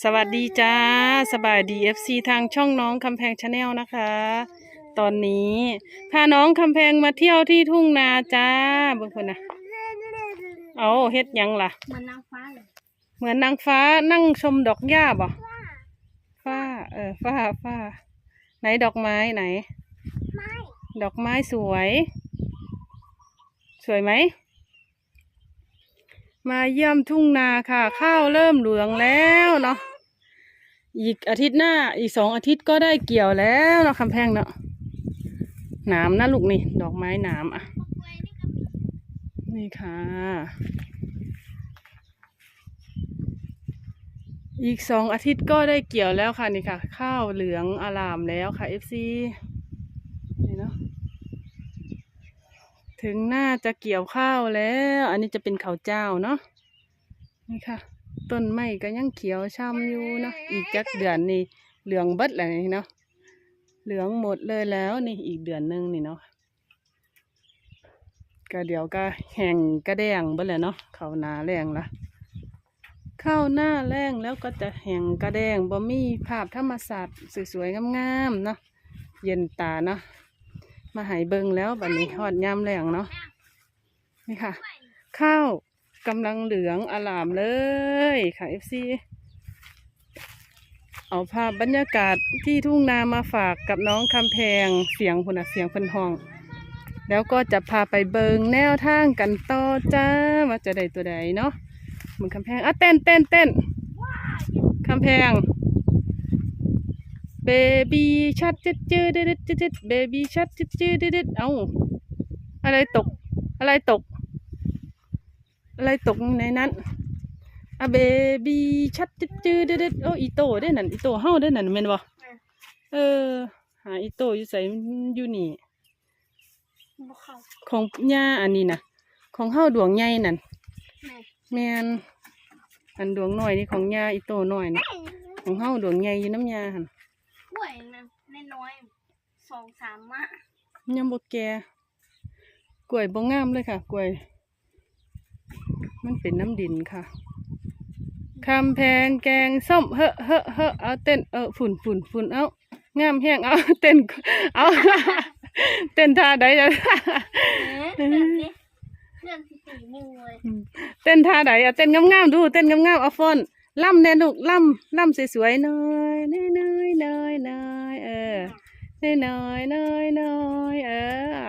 สวัสดีจ้าสบายดี FC ทางช่องน้องคำแพงชาแนลนะคะ ตอนนี้พาน้องคำแพงมาเที่ยวที่ทุ่งนาจ้าเบิ่งคนนะเอาเฮ็ดหยังล่ะ เหมือนนางฟ้าเลยเหมือนนางฟ้านั่งชมดอกหญ้าบ่ฟ้า เออฟ้าฟ้าไหนดอกไม้ไหน ไม่ ดอกไม้สวย สวยไหม มาเยี่ยมทุ่งนาค่ะ ข้าวเริ่มเหลืองแล้วเนาะอีกอาทิตย์หน้าอีกสองอาทิตย์ก็ได้เกี่ยวแล้วเนาะคำแพงเนาะหนามนะลูกนี่ ดอกไม้หนามอะ นี่ค่ะ อีกสองอาทิตย์ก็ได้เกี่ยวแล้วค่ะนี่ค่ะ ข้าวเหลืองอารามแล้วค่ะ FC นี่เนาะ ถึงหน้าจะเกี่ยวข้าวแล้ว อันนี้จะเป็นข้าวเจ้าเนาะนี่ค่ะ ต้นไม้ก็ยังเขียวช่ำอยู่เนาะอีกจักเดือนนี่เหลืองเบิดแล้วนี่เนาะเหลืองหมดเลยแล้วนี่อีกเดือนหนึงนี่เนาะก็เดี๋ยวก็แห้งกระแดงเบิดแล้วเนาะเข้าหนาแรงละข้าหน้าแรงแล้วก็จะแห้งกระแดงบ่มีภาพธรรมศาสตร์สวยๆงามๆเนาะเย็นตาเนาะ มาใหายเบิงแล้วบัดนี้ทอดยามแรงเนาะนี่ค่ะ ข้าวกำลังเหลืองอลามเลยค่ะ FC เอาภาพบรรยากาศที่ทุ่งนามาฝากกับน้องคำแพงเสียงพุ่นนะเสียงเพิ่นห้อง แล้วก็จะพาไปเบิงแนวทางกันต่อจ้าว่าจะได้ตัวใดเนาะมึงคำแพงอะเต้นเต้นเต้นคำแพง เบบี้ชัดจืดจืดดืดจืดเบบี้ชัดจืดจืดดืดเอ้าอะไรตก อะไรตก อะไรตกในนั้นอะเบบี้ชัดจืดจืดดืดโอ้อีโตได้นั่นอีโตเฮาได้นั่นแม่นบ่เออ หาอีโตอยู่ใส่อยู่นี่บุเขาของย่าอันนี้นะของเฮาดวงใหญ่นั่นแม่แม่นอันดวงน้อยนี่ของย่าอีโตน้อยนะของเฮาดวงใหญ่อยู่น้ำยาหั่นกล้ วยนะน้อยๆสองสามมะยังบ่แก่กล้วยบ่งามเลยค่ะ กล้วย มันเป็นน้ำดินค่ะคำแพงแกงส้มเฮอะเฮอะเฮอะเอาเต้นเออฝุ่นฝุ่นฝุ่นเอางามแห้งเอาเต้นเอาเต้นท่าใดจะเอ๊ะเรื่องนี้เรื่องที่สี่นิ้วเลยเต้นท่าใดเอาเต้นงามๆดูเต้นงามๆเอาฟอนล่ำแน่ลูกล่ำล่ำสวยๆหน่อย น้อยน้อยน้อยน้อยเออ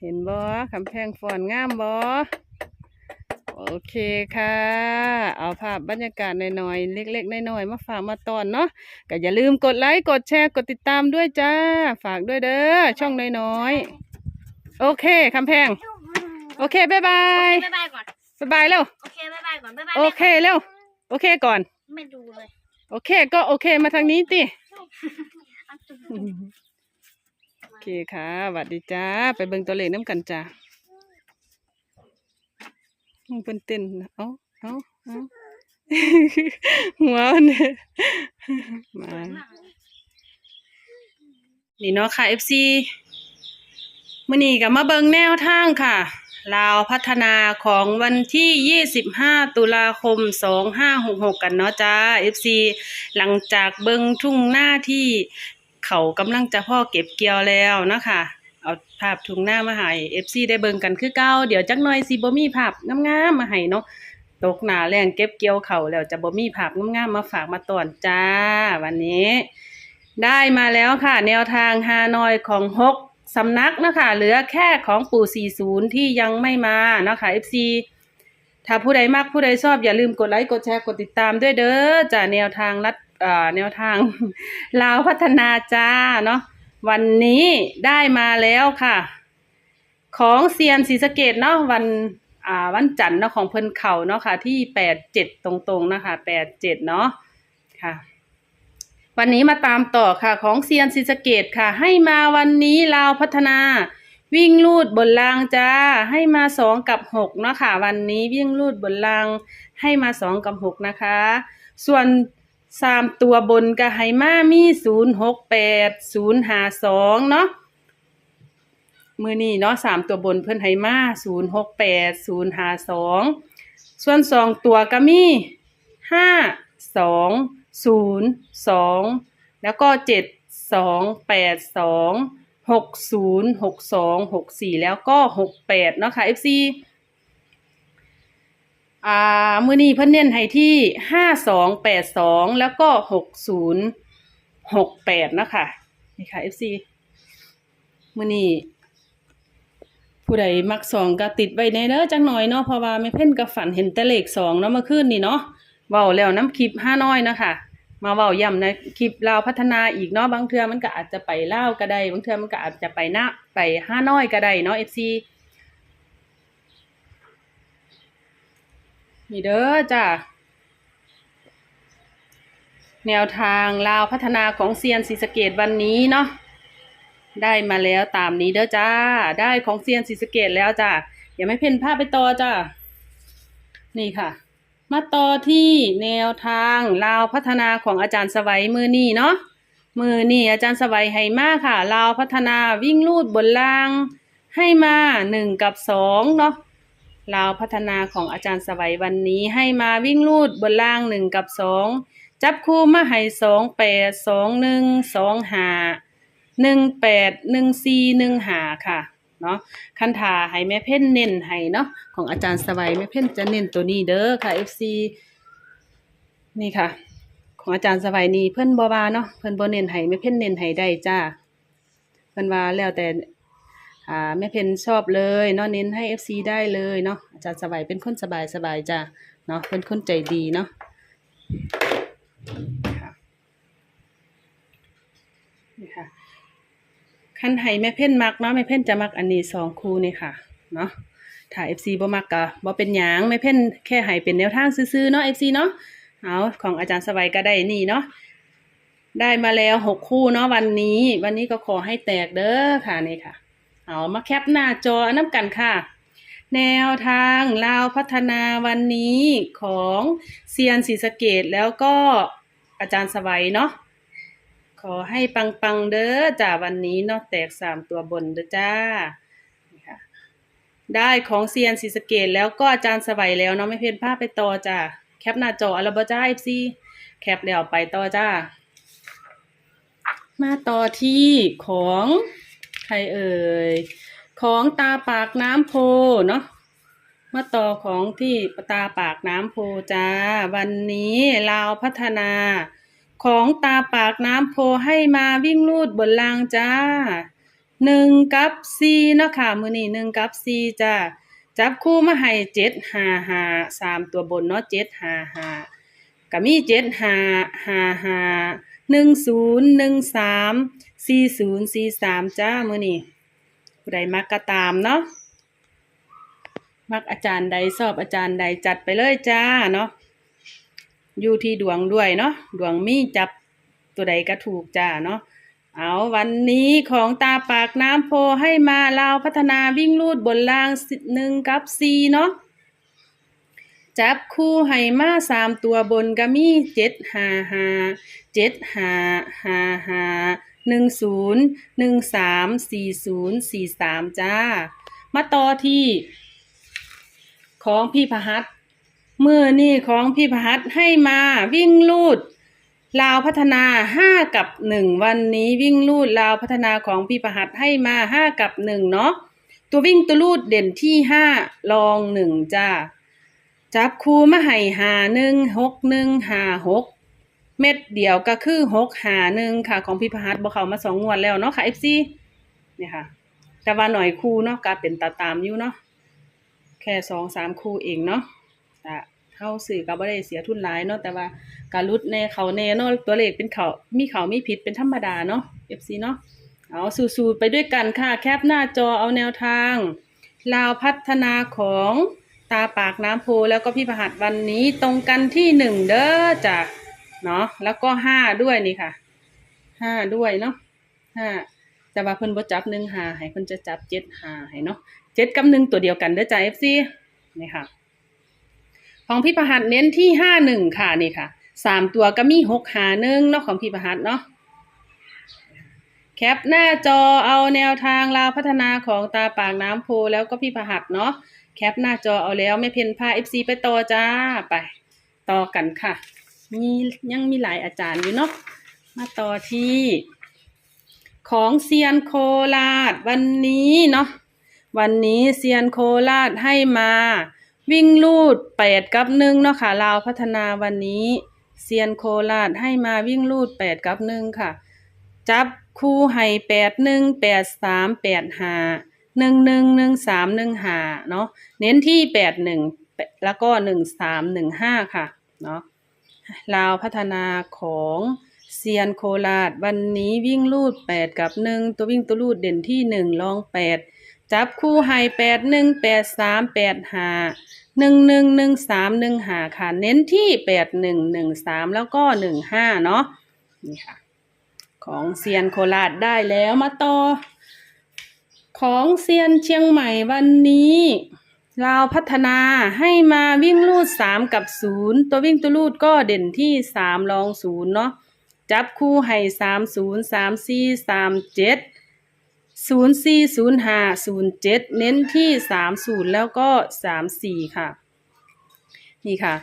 เห็นบ่คำแพงฟอนงามบ่โอเคค่ะ เอาภาพบรรยากาศหน่อยๆ เล็กๆน้อยๆมาฝากมาตอนเนาะก็อย่าลืมกดไลค์ กดแชร์ กดติดตามด้วยจ้า ฝากด้วยเด้อ ช่องน้อยๆ โอเคคำแพง โอเค บ๊ายบาย บ๊ายบายก่อน บ๊ายบายเร็ว โอเค บ๊ายบายก่อน บ๊ายบาย โอเคเร็ว โอเคก่อน ไม่ดูเลย โอเคก็โอเคมาทางนี้ติเอาจุ๊บ โอเคค่ะสวัสดีจ้า ไปเบิ่งตัวเลขน้ำกันจ้าอืมเป็นเต้นนะเอาเอาเอาหัวมันเนี่ยมานี่เนาะค่ะ FC มื่อนี้ก็มาเบิ่งแนวทางค่ะ ลาวพัฒนาของวันที่ 25 ตุลาคม 2566 กันเนาะจ้า FC หลังจากเบิ่งทุ่งหน้าที่ เขากำลังจะพ่อเก็บเกี่ยวแล้วนะคะเอาภาพทุ่งหน้ามาให้ FC ได้เบิ่งกันคือเก่าเดี๋ยวจักหน่อยสิบ่มีภาพงามๆมาให้เนาะตกหนาแรงเก็บเกี่ยวเขาแล้วจะบ่มีภาพงามๆมาฝากมาตอนจ้า วันนี้ ได้มาแล้วค่ะ แนวทางฮานอยของฮกสำนักนะคะเหลือแค่ของปู่40ที่ยังไม่มานะคะ FC ถ้าผู้ใดมักผู้ใดชอบอย่าลืมกดไลค์กดแชร์กดติดตามด้วยเด้อจ้าแนวทางรัด แนวทางลาวพัฒนาจ้าเนาะวันนี้ได้มาแล้วค่ะ ของเซียนศรีสะเกดเนาะวันอ่าวันจันทร์เนาะของเพิ่นเข่าเนาะค่ะ ที่แปดเจ็ดตรงๆนะคะแปดเจ็ดเนาะค่ะ วันนี้มาตามต่อค่ะ ของเซียนศรีสะเกดค่ะ ให้มาวันนี้ลาวพัฒนาวิ่งลูดบนรางจ้า ให้มาสองกับหกเนาะค่ะ วันนี้วิ่งลูดบนรางให้มาสองกับหกนะคะ ส่วน สามตัวบนก็ให้มามีศูนย์หกแปดศูนย์หาสองเนาะมือนี้เนาะสามตัวบนเพิ่อนให้มาศูนย์หกแปดศูนย์หาสองส่วนสองตัวก็มีห้าสองศูนย์สองแล้วก็เจ็ดสองแปดสองหกศูนย์หกสองหกสี่แล้วก็หกแปดเนาะค่ะ FC อ่ามือนี้เพิ่นเน้นให้ที่ห้าสองแปดสองแล้วก็หกศูนย์หกแปดนะคะนี่ค่ะ FC มือนี้ผู้ใดมักสองก็ติดไว้ในเด้อจังหน่อยเนาะเพราะว่าแม่เพ่นก็ฝันเห็นแต่เลขสองเนาะเมื่อคืนนี่เนาะเว้าแล้วน้ำคลิปห้าน้อยนะคะมาเว้าย่ำในคลิปลาวพัฒนาอีกเนาะบางเทื่อมันก็อาจจะไปเล่าวก็ได้บางเทื่อมันก็อาจจะไปหน้าไปห้าน้อยก็ได้เนาะ FC นี่เด้อจ้าแนวทางลาวพัฒนาของเซียนศรีสะเกดวันนี้เนาะได้มาแล้วตามนี้เด้อจ้า ได้ของเซียนศรีสะเกดแล้วจ้าอย่าไม่เพ่นภาพไปต่อจ้านี่ค่ะ มาต่อที่แนวทางลาวพัฒนาของอาจารย์สวัยมือนี่เนาะมือนี่อาจารย์สวัยให้มาค่ะลาวพัฒนาวิ่งลูดบนล่างให้มาหนึ่งกับสองเนาะ ลาวพัฒนาของอาจารย์สวัยวันนี้ให้มาวิ่งลูดบนล่างหนึ่งกับสองจับคู่มาให้สองแปดสองหนึ่งสองหาหนึ่งแปดหนึ่งสี่หนึ่งหาค่ะเนาะคันถาให้แม่เพ่นเน้นให้เนาะของอาจารย์สวัยแม่เพ่นจะเน้นตัวนี้เด้อค่ะ FC นี่ค่ะ ของอาจารย์สวัยนี่เพิ่นบ่ว่าเนาะเพิ่นบ่เน้นให้แม่เพ่นเน้นให้ได้จ้าเพิ่นว่าแล้วแต่ อ่าแม่เพนชอบเลยเนาะเน้นให้ FC ได้เลยเนาะอาจารย์สบายเป็นคนสบายสบายจ้ะเนาะเป็นคนใจดีเนาะค่ะนี่ค่ะคันให้แม่เพ่นมักเนาะแม่เพ่นจะมักอันนี้สองคู่นี่ค่ะเนาะถ้า FC บ่มักก็บ่เป็นหยังแม่เพ่นแค่ให้เป็นแนวทางซื่อๆเนาะ FC เนาะเอาของอาจารย์สบายก็ได้นี่เนาะได้มาแล้วหกคู่เนาะวันนี้ วันนี้ก็ขอให้แตกเด้อค่ะนี่ค่ะ เอามาแคปหน้าจอน้ำกันค่ะ แนวทางลาวพัฒนาวันนี้ของเซียนศรีสะเกดแล้วก็อาจารย์สวัยเนาะขอให้ปังปังๆเด้อจ้าวันนี้เนาะแตกสามตัวบนเด้อจ้าได้ของเซียนศรีสะเกดแล้วก็อาจารย์สวัยแล้วเนาะไม่เพี้ยนภาพไปต่อจ้าแคปหน้าจออัลบจ้าเอฟซีแคปแล้วไปต่อจ้า มาต่อที่ของ ใครเอ่ย ของตาปากน้ำโพเนาะมาต่อของที่ตาปากน้ำโพจ้า วันนี้ลาวพัฒนา ของตาปากน้ำโพให้มาวิ่งลูดบนรางจ้าหนึ่งกับซีเนาะค่ะมือนี่หนึ่งกับซีจ้าจับคู่มาให้เจ็ดหาหาสามตัวบนเนาะเจ็ดหาหาก็มีเจ็ดหาหาหาหนึ่งศูนย์หนึ่งสาม สี่ศูนย์สี่สามจ้ามือนี่ผู้ใดมักก็ตามเนาะมักอาจารย์ใดชอบอาจารย์ใดจัดไปเลยจ้าเนาะอยู่ที่ดวงด้วยเนาะดวงมีจับตัวใดก็ถูกจ้าเนาะเอาวันนี้ของตาปากน้ำโพให้มาลาวพัฒนาวิ่งลูดบนล่างหนึ่งกับซีเนาะจับคู่ให้มาสามตัวบนก็มีเจ็ดห้าห้าเจ็ดห้าห้าห้า หนึ่งศูนย์หนึ่งสามสี่ศูนย์สี่สามจ้า มาต่อที่ ของพี่พหัสมือนี่ของพี่พหัสให้มาวิ่งลูดลาวพัฒนาห้ากับหนึ่งวันนี้วิ่งลูดลาวพัฒนาของพี่พหัสให้มาห้ากับหนึ่งเนาะตัววิ่งตัวลูดเด่นที่ห้าลองหนึ่งจ้าจับคูมาให้หาหนึ่งหกหนึ่งหาหก เม็ดเดียวก็คือหกหาหนึ่งค่ะ ของพี่พหัสบอกเขามาสองงวดแล้วเนาะค่ะเอฟซีเนี่ยค่ะ แต่ว่าหน่อยคู่เนาะก็เป็นตาตามอยู่เนาะแค่สองสามคู่เองเนาะแต่เข้าสื่อก็บ่ได้เสียทุนหลายเนาะแต่ว่าการรุดแน่เขาแน่เนาะตัวเลขเป็นเขามีเขามีผิดเป็นธรรมดาเนาะ FC เนาะเอาสู้ๆไปด้วยกันค่ะ แคปหน้าจอเอาแนวทางลาวพัฒนาของตาปากน้ำโพแล้วก็พี่ประหัสวันนี้ตรงกันที่หนึ่งเด้อจ้ะ เนาะแล้วก็ห้าด้วยนี่ค่ะห้าด้วยเนาะห้าแต่ว่าเพิ่นบ่จับหนึ่งหาให้เพิ่นจะจับเจ็ดหาให้เนาะเจ็ดกับหนึ่งตัวเดียวกันเด้อจ้า FC นี่ค่ะ ของพี่ประหัสเน้นที่ห้าหนึ่งค่ะนี่ค่ะสามตัวก็มีหกหาหนึ่งเนาะของพี่ประหัสเนาะแคปหน้าจอเอาแนวทางลาวพัฒนาของตาปากน้ำโพแล้วก็พี่ประหัสเนาะแคปหน้าจอเอาแล้วไม่เพียนพา FC ไปต่อจ้าไป ต่อกันค่ะ มียังมีหลายอาจารย์อยู่เนาะมาต่อที่ ของเซียนโคราชวันนี้เนาะวันนี้เซียนโคราชให้มา วิ่งลูดแปดกับหนึ่งเนาะค่ะลาวพัฒนาวันนี้เซียนโคราชให้มาวิ่งลูดแปดกับหนึ่งค่ะ จับคู่ให้แปดหนึ่งแปดสามแปดหาหนึ่งหนึ่งหนึ่งสามหนึ่งหาเนาะเน้นที่แปดหนึ่งแล้วก็หนึ่งสามหนึ่งห้าค่ะเนาะ ลาวพัฒนาของเซียนโคราชวันนี้วิ่งลูดแปดกับหนึ่งตัววิ่งตัวลูดเด่นที่หนึ่งรองแปดจับคู่ให้แปดหนึ่งแปดสามแปดหาหนึ่งหนึ่งหนึ่งสามหนึ่งหาค่ะเน้นที่แปดหนึ่งหนึ่งสามแล้วก็หนึ่งห้าเนาะนี่ค่ะ ของเซียนโคราชได้แล้วมาต่อ ของเซียนเชียงใหม่วันนี้ ลาพัฒนาให้มาวิ่งลูดสามกับศูนย์ตัววิ่งตัวลูดก็เด่นที่สามรองศูนย์เนาะจับคู่ให้สามศูนย์สามสี่สามเจ็ดศูนย์สี่ศูนย์ห้าศูนย์เจ็ดเน้นที่สามศูนย์แล้วก็สามสี่ค่ะ นี่ค่ะ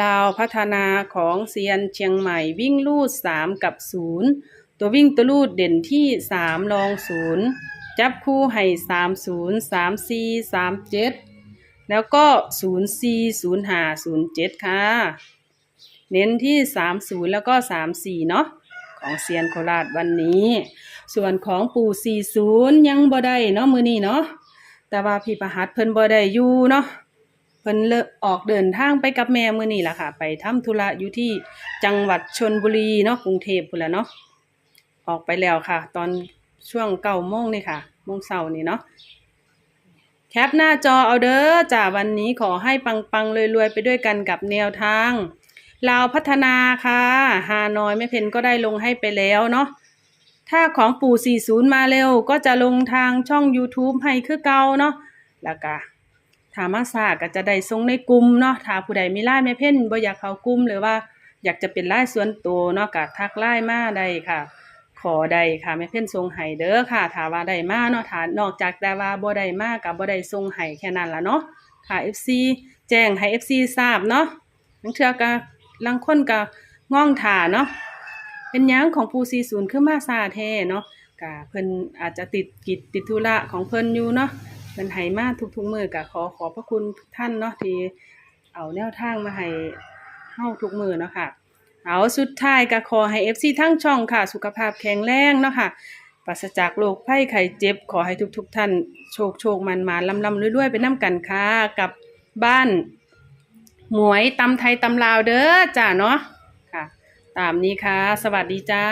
ลาพัฒนาของเซียนเชียงใหม่วิ่งลูดสามกับศูนย์ตัววิ่งตัวลูดเด่นที่สามรองศูนย์จับคู่ให้สามศูนย์สามสี่สามเจ็ด แล้วก็ศูนย์สี่ศูนย์ห้าศูนย์เจ็ดค่ะ เน้นที่สามศูนย์แล้วก็สามสี่เนาะของเซียนโคราชวันนี้ ส่วนของปู่สี่ศูนย์ยังบ่ได้เนาะมือนี้เนาะแต่ว่าพี่ประหัตเพิ่นบ่ได้อยู่เนาะเพิ่นเลิกออกเดินทางไปกับแม่มือนี้ล่ะค่ะ ไปทำธุระอยู่ที่จังหวัดชนบุรีเนาะกรุงเทพพุ่นละเนาะออกไปแล้วค่ะ ตอนช่วงเก้าโมงนี่ค่ะโมงเสาร์นี่เนาะ แคปหน้าจอเอาเด้อจ้าวันนี้ขอให้ปังๆรวยๆไปด้วยกันกับแนวทางลาวพัฒนาค่ะฮานอยไม่เพนก็ได้ลงให้ไปแล้วเนาะถ้าของปู่ 40 มาเร็ว ก็จะลงทางช่อง YouTube ให้คือเก่าเนาะแล้วก็ถามาซาก็จะได้ส่งในกลุ่มเนาะถ้าผู้ใดมีไลน์แม่เพ่นบ่อยากเข้ากลุ่มหรือว่าอยากจะเป็นไลน์ส่วนตัวเนาะก็ทักไลน์มาได้ค่ะ ขอได้ค่ะแม่เพ่นทรงไห้เด้อค่ะถาว่าได้มาเนาะถานอกจากแต่ว่าบ่ได้มากับบ่ได้ทรงไห้แค่นั้นละเนาะค่ะ FC แจ้งให้ FC ทราบเนาะบางเทือก็ลางคนก็ง่องถ่าเนาะเป็นหยังของปู40คือมาซาแท้เนาะก็เพิ่นอาจจะติดกิจติดธุระของเพิ่นอยู่เนาะเพิ่นให้มาทุกๆมือก็ขอขอบพระคุณท่านเนาะที่เอาแนวทางมาให้เฮาทุกมือเนาะค่ะ เอาสุดท้ายก็ขอให้เอฟซีทั้งช่องค่ะ สุขภาพแข็งแรงเนาะค่ะปราศจากโรคไข้ไข้เจ็บ ขอให้ทุกๆท่าน โชคโชคมันมาลำลำรวยๆ ไปน้ำกันค่ะ กับบ้าน หมวยตำไทยตำลาวเด้อจ้าเนาะค่ะ ตามนี้ค่ะ สวัสดีจ้า